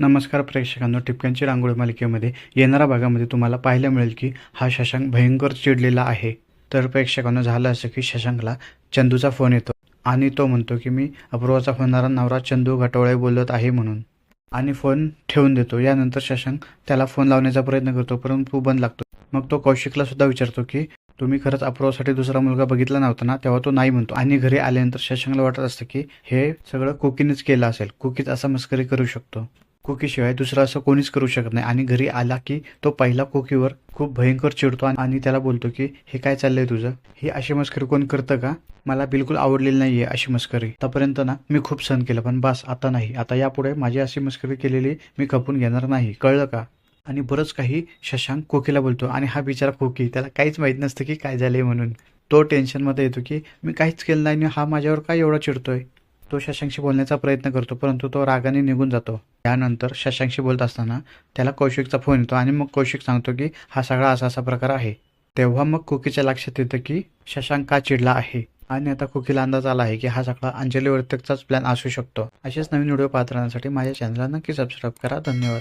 नमस्कार प्रेक्षकांनो टिपक्यांची रांगोळी मालिकेमध्ये येणाऱ्या भागामध्ये तुम्हाला पाहायला मिळेल की हा शशांक भयंकर चिडलेला आहे. तर प्रेक्षकांना झालं असं की शशांकला चंदूचा फोन येतो आणि तो म्हणतो की मी अपूर्वाचा होणारा नवरा चंदू घटोळे बोलत आहे म्हणून. आणि फोन ठेवून देतो. यानंतर शशांक त्याला फोन लावण्याचा प्रयत्न करतो परंतु बंद लागतो. मग तो कौशिकला सुद्धा विचारतो की तुम्ही खरंच अपूर्वासाठी दुसरा मुलगा बघितला नव्हता ना? तेव्हा तो नाही म्हणतो. आणि घरी आल्यानंतर शशांकला वाटत असतं की हे सगळं कुकीनेच केलं असेल. कुकीच असा मस्करी करू शकतो. कुकीशिवाय दुसरं असं कोणीच करू शकत नाही. आणि घरी आला की तो पहिला कुकीवर खूप भयंकर चिडतो आणि- आणि त्याला बोलतो की हे काय चाललंय तुझं? ही अशी मस्करी कोण करतं का? मला बिलकुल आवडलेली नाहीये अशी मस्करी. आतापर्यंत ना मी खूप सहन केलं पण बस आता नाही. आता यापुढे माझी अशी मस्करी केलेली मी खपून घेणार नाही. कळलं का? आणि बरंच काही शशांक कोकीला बोलतो. आणि हा बिचारा कोकी त्याला काहीच माहीत नसतं की काय झालंय म्हणून. तो टेन्शनमध्ये येतो की मी काहीच केलं नाही आणि हा माझ्यावर काय एवढा चिडतोय? तो शशांकशी बोलण्याचा प्रयत्न करतो परंतु तो रागाने निघून जातो. त्यानंतर शशांकशी बोलत असताना त्याला कौशिकचा फोन येतो आणि मग कौशिक सांगतो की हा सगळा असा असा प्रकार आहे. तेव्हा मग कुकीच्या लक्षात येतं की शशांक का चिडला आहे? आणि आता कुकीला अंदाज आला आहे की हा सगळा अंजली वर्तकचाच प्लॅन असू शकतो. असेच नवीन व्हिडिओ पाहत राहण्यासाठी माझ्या चॅनलला नक्की सबस्क्राईब करा. धन्यवाद.